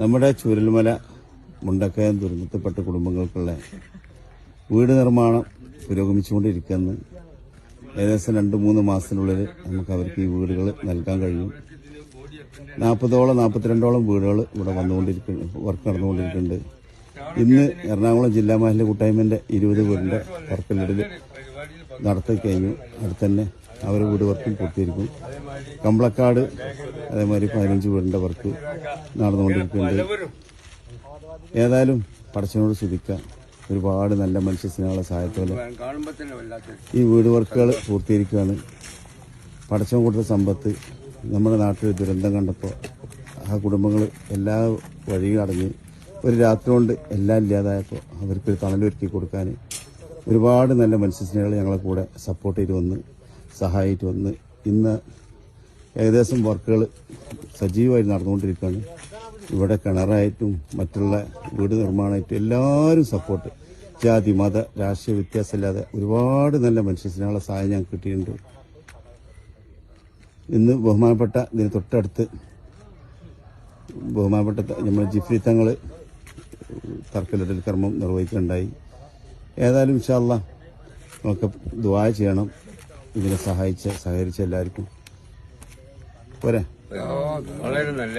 നമ്മുടെ ചൂരൽമല മുണ്ടക്കയം ദുരന്തത്തിൽപ്പെട്ട കുടുംബങ്ങൾക്കുള്ള വീട് നിർമ്മാണം പുരോഗമിച്ചുകൊണ്ടിരിക്കുന്നു. ഏകദേശം രണ്ട് മൂന്ന് മാസത്തിനുള്ളിൽ നമുക്ക് അവർക്ക് ഈ വീടുകൾ നൽകാൻ കഴിയും. നാൽപ്പതോളം നാൽപ്പത്തിരണ്ടോളം വീടുകൾ ഇവിടെ വന്നുകൊണ്ടിരിക്കുന്നു വർക്ക് നടന്നുകൊണ്ടിരിക്കുന്നുണ്ട്. ഇന്ന് എറണാകുളം ജില്ലാ മഹല്ല കൂട്ടായ്മന്റെ ഇരുപത് വീടിന്റെ വർക്കിനിടയിൽ നടത്തി കഴിഞ്ഞു. അടുത്ത് അവരെ വീട് വർക്കും പൂർത്തീകരിക്കും കമ്പളക്കാട് അതേമാതിരി പതിനഞ്ച് വീടിന്റെ വർക്ക് നടന്നുകൊണ്ടിരിക്കുന്നുണ്ട്. ഏതായാലും പടച്ചനോട് ശ്രദ്ധിക്കുക ഒരുപാട് നല്ല മനുഷ്യ സ്നേഹമുള്ള സഹായത്തോടെ ഈ വീട് വർക്കുകൾ പൂർത്തീകരിക്കുകയാണ് പടച്ചം കൊടുത്ത സമ്പത്ത് നമ്മുടെ നാട്ടിൽ ദുരന്തം കണ്ടപ്പോൾ ആ കുടുംബങ്ങൾ എല്ലാ വഴിയും അടഞ്ഞ് ഒരു രാത്രി കൊണ്ട് എല്ലാം ഇല്ലാതായപ്പോൾ അവർക്കൊരു തണലൊരുക്കി കൊടുക്കാൻ ഒരുപാട് നല്ല മത്സ്യസ്നേഹികൾ ഞങ്ങളെ കൂടെ സപ്പോർട്ട് ചെയ്ത് വന്ന് സഹായിയിട്ട് വന്ന് ഇന്ന് ഏകദേശം വർക്കുകൾ സജീവമായി നടന്നുകൊണ്ടിരിക്കുകയാണ്. ഇവിടെ കിണറായിട്ടും മറ്റുള്ള വീട് നിർമ്മാണമായിട്ടും എല്ലാവരും സപ്പോർട്ട് ജാതി മത രാഷ്ട്രീയ വ്യത്യാസമില്ലാതെ ഒരുപാട് നല്ല മനുഷ്യസ്നേഹമുള്ള സഹായം ഞങ്ങൾക്ക് കിട്ടിയിട്ടുണ്ട്. ഇന്ന് ബഹുമാനപ്പെട്ട ഇതിന് തൊട്ടടുത്ത് ബഹുമാനപ്പെട്ട നമ്മൾ ജിഫ്രി തങ്ങൾ തർക്കലിടൽ കർമ്മം നിർവഹിക്കുകയുണ്ടായി. ഏതായാലും ഇൻഷാല്ല നമുക്ക് ദ്വായ ചെയ്യണം. ഇതിനെ സഹായിച്ച സഹകരിച്ച എല്ലാവർക്കും. പോരെ? വളരെ നല്ല.